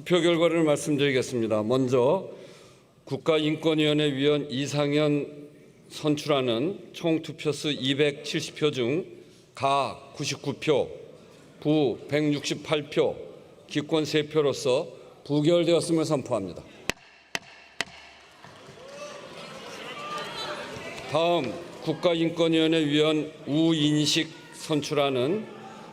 투표 결과를 말씀드리겠습니다. 먼저 국가인권위원회 위원 이상현 선출하는 총 투표수 270표 중 가 99표, 부 168표, 기권 3표로서 부결되었음을 선포합니다. 다음 국가인권위원회 위원 우인식 선출하는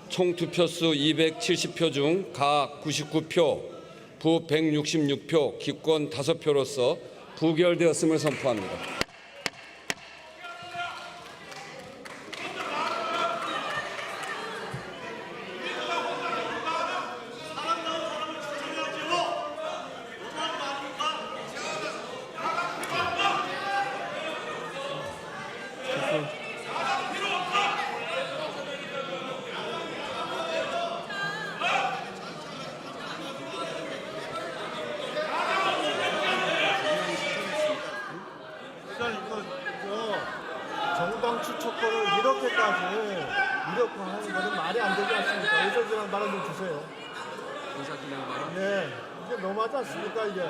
총 투표수 270표 중 가 99표, 부 166표, 기권 5표로서 부결되었음을 선포합니다. 추천권을 이렇게까지 이렇게 하는 거는 말이 안 되지 않습니까? 의사진행 발언 좀 주세요. 의사진행 발언. 네, 이게 너무하지 않습니까 이게?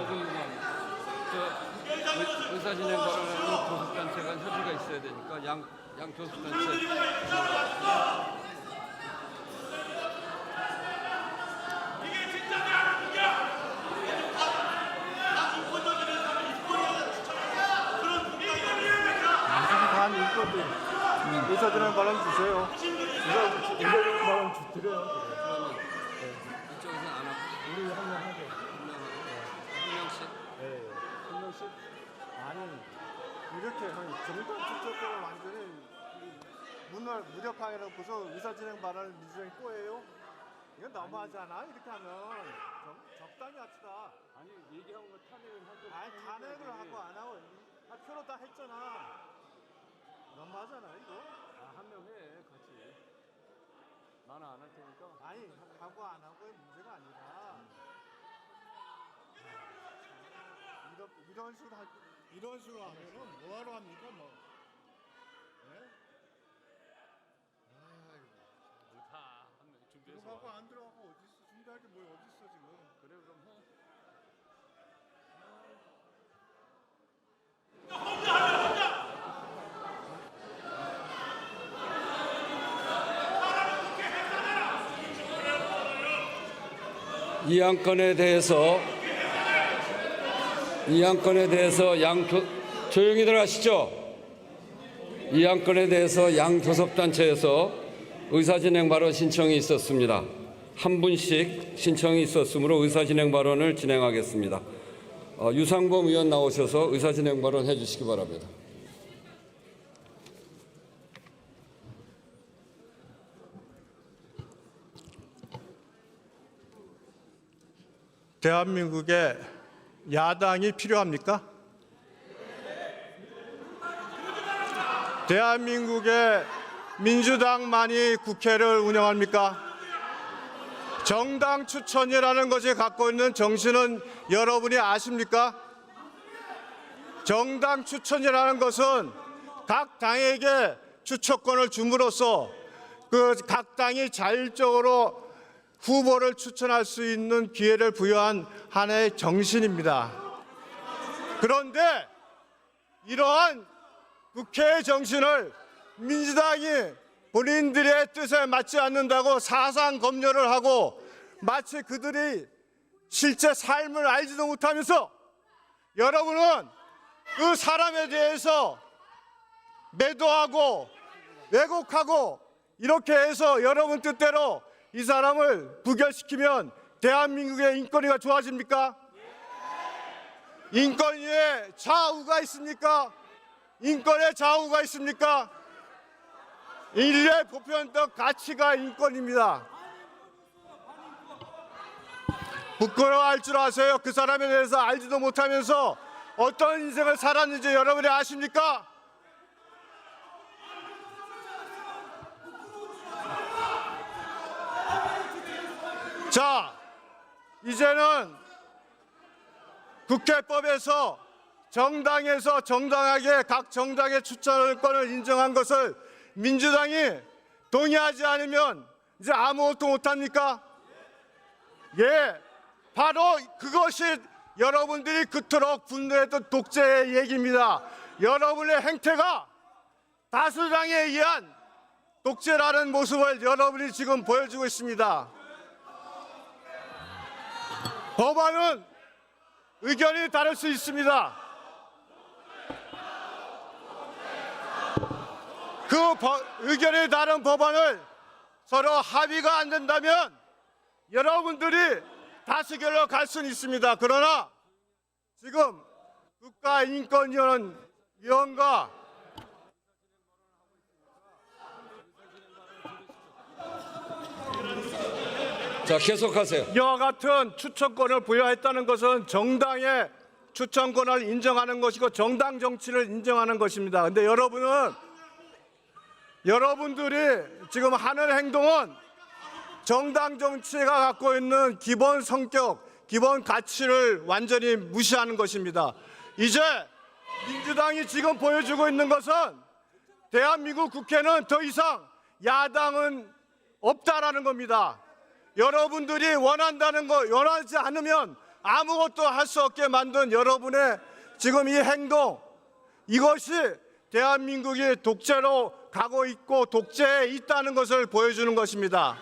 의사진행 발언에는 교섭단체 간 협의가 있어야 되니까 양, 양 교섭단체 반 인권들 의사진행 발언 주세요. 의사 의사진행 발언 주, 드려요. 이쪽에서 안 하고 우리 한 명 하게. 한 명씩 네, 한 명씩 아니 이렇게 한 정당 추천권을 완전히 이 문을 무력화 해놓고서 의사진행 발언을 민주당이 또 해요? 이건 너무하잖아? 이렇게 하면. 좀 적당히 합시다. 아니 얘기하고 뭐 탄핵을 하고 아니 탄핵을 하고 안 하고. 이- 아, 표로 다 했잖아. 너무하잖아 이거. 한명 해 같이. 나는 안 할 테니까. 아니 하고 안 하고의 문제가 아니라. 이런 이런 식으로 하, 이런 식으로 하면은 뭐하러 합니까 뭐? 네? 아이고. 다한명 준비해서 들어가고 안 들어가고 어디 있어? 준비할 게 뭐 어디 있어 지금? 그래 그럼 해 이 안건에 대해서 이 안건에 대해서 양 교, 조용히들 하시죠. 이 안건에 대해서 양 교섭단체에서 의사진행 발언 신청이 있었습니다. 한 분씩 신청이 있었으므로 의사진행 발언을 진행하겠습니다. 어, 유상범 의원 나오셔서 의사진행 발언 해주시기 바랍니다. 대한민국에 야당이 필요합니까? 대한민국에 민주당만이 국회를 운영합니까? 정당 추천이라는 것이 갖고 있는 정신은 여러분이 아십니까? 정당 추천이라는 것은 각 당에게 추천권을 줌으로써 그 각 당이 자율적으로 후보를 추천할 수 있는 기회를 부여한 하나의 정신입니다. 그런데 이러한 국회의 정신을 민주당이 본인들의 뜻에 맞지 않는다고 사상 검열을 하고 마치 그들이 실제 삶을 알지도 못하면서 여러분은 그 사람에 대해서 매도하고 왜곡하고 이렇게 해서 여러분 뜻대로 이 사람을 부결시키면 대한민국의 인권위가 좋아집니까? 인권위에 좌우가 있습니까? 인권에 좌우가 있습니까? 인류의 보편적 가치가 인권입니다. 부끄러워할 줄 아세요? 그 사람에 대해서 알지도 못하면서 어떤 인생을 살았는지 여러분이 아십니까? 자, 이제는 국회법에서 정당에서 정당하게 각 정당의 추천권을 인정한 것을 민주당이 동의하지 않으면 이제 아무것도 못합니까? 예, 바로 그것이 여러분들이 그토록 분노했던 독재의 얘기입니다. 여러분의 행태가 다수당에 의한 독재라는 모습을 여러분이 지금 보여주고 있습니다. 법안은 의견이 다를 수 있습니다. 그 법- 의견이 다른 법안을 서로 합의가 안 된다면 여러분들이 다수결로 갈 수는 있습니다. 그러나 지금 국가인권위원회가 자, 계속하세요. 이와 같은 추천권을 부여했다는 것은 정당의 추천권을 인정하는 것이고 정당 정치를 인정하는 것입니다. 근데 여러분은 여러분들이 지금 하는 행동은 정당 정치가 갖고 있는 기본 성격, 기본 가치를 완전히 무시하는 것입니다. 이제 민주당이 지금 보여주고 있는 것은 대한민국 국회는 더 이상 야당은 없다라는 겁니다. 여러분들이 원한다는 거 원하지 않으면 아무것도 할 수 없게 만든 여러분의 지금 이 행동 이것이 대한민국이 독재로 가고 있고 독재에 있다는 것을 보여주는 것입니다.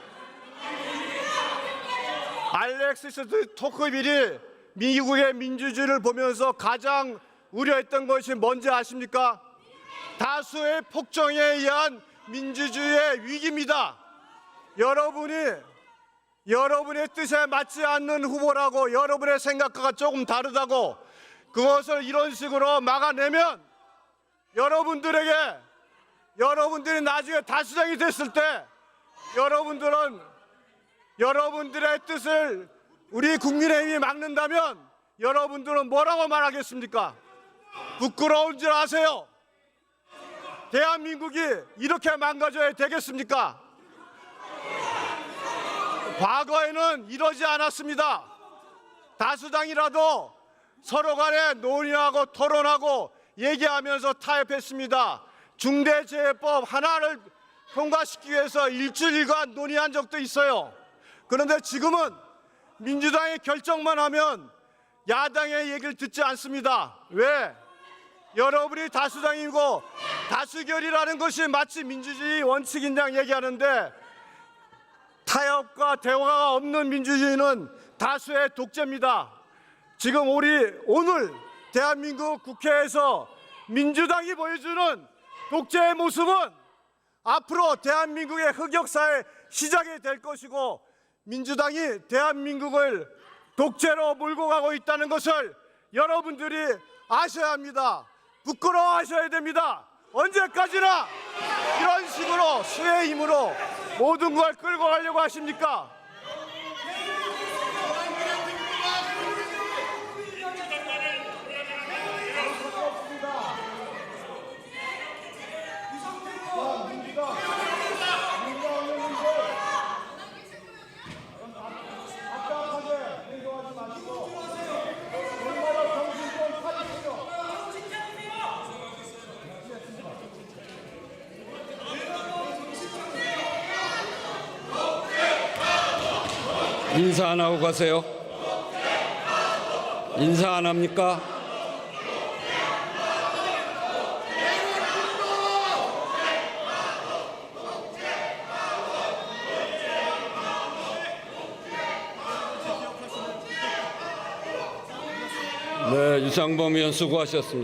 알렉시스 토크빌이 미국의 민주주의를 보면서 가장 우려했던 것이 뭔지 아십니까? 다수의 폭정에 의한 민주주의의 위기입니다. 여러분이 여러분의 뜻에 맞지 않는 후보라고 여러분의 생각과 조금 다르다고 그것을 이런 식으로 막아내면 여러분들에게 여러분들이 나중에 다수당이 됐을 때 여러분들은 여러분들의 뜻을 우리 국민의힘이 막는다면 여러분들은 뭐라고 말하겠습니까? 부끄러운 줄 아세요? 대한민국이 이렇게 망가져야 되겠습니까? 과거에는 이러지 않았습니다. 다수당이라도 서로 간에 논의하고 토론하고 얘기하면서 타협했습니다. 중대재해법 하나를 통과시키기 위해서 일주일간 논의한 적도 있어요. 그런데 지금은 민주당의 결정만 하면 야당의 얘기를 듣지 않습니다. 왜? 여러분이 다수당이고 다수결이라는 것이 마치 민주주의 원칙인 양 얘기하는데 타협과 대화가 없는 민주주의는 다수의 독재입니다. 지금 우리 오늘 대한민국 국회에서 민주당이 보여주는 독재의 모습은 앞으로 대한민국의 흑역사의 시작이 될 것이고 민주당이 대한민국을 독재로 몰고 가고 있다는 것을 여러분들이 아셔야 합니다. 부끄러워하셔야 됩니다. 언제까지나 이런 식으로 수의 힘으로 모든 걸 끌고 가려고 하십니까? 인사 안 하고 가세요. 인사 안 합니까? 네, 유상범 의원 수고하셨습니다.